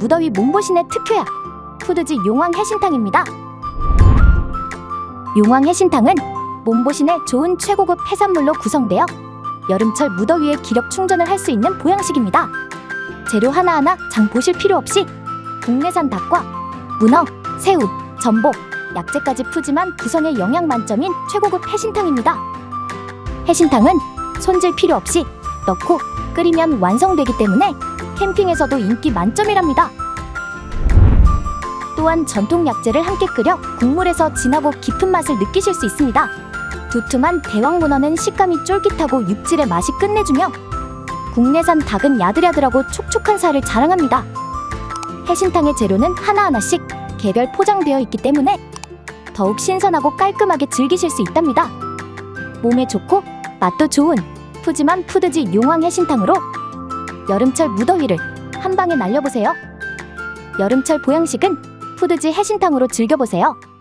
무더위 몸보신의 특효약 푸드지 용왕 해신탕입니다. 용왕 해신탕은 몸보신에 좋은 최고급 해산물로 구성되어 여름철 무더위에 기력 충전을 할 수 있는 보양식입니다. 재료 하나하나 장 보실 필요 없이 국내산 닭과 문어, 새우, 전복, 약재까지 푸짐한 구성의 영양 만점인 최고급 해신탕입니다. 해신탕은 손질 필요 없이 넣고 끓이면 완성되기 때문에 캠핑에서도 인기 만점이랍니다. 또한 전통 약재를 함께 끓여 국물에서 진하고 깊은 맛을 느끼실 수 있습니다. 두툼한 대왕 문어는 식감이 쫄깃하고 육질의 맛이 끝내주며 국내산 닭은 야들야들하고 촉촉한 살을 자랑합니다. 해신탕의 재료는 하나하나씩 개별 포장되어 있기 때문에 더욱 신선하고 깔끔하게 즐기실 수 있답니다. 몸에 좋고 맛도 좋은 푸짐한 푸드지 용왕 해신탕으로 여름철 무더위를 한 방에 날려보세요. 여름철 보양식은 푸드지 해신탕으로 즐겨보세요.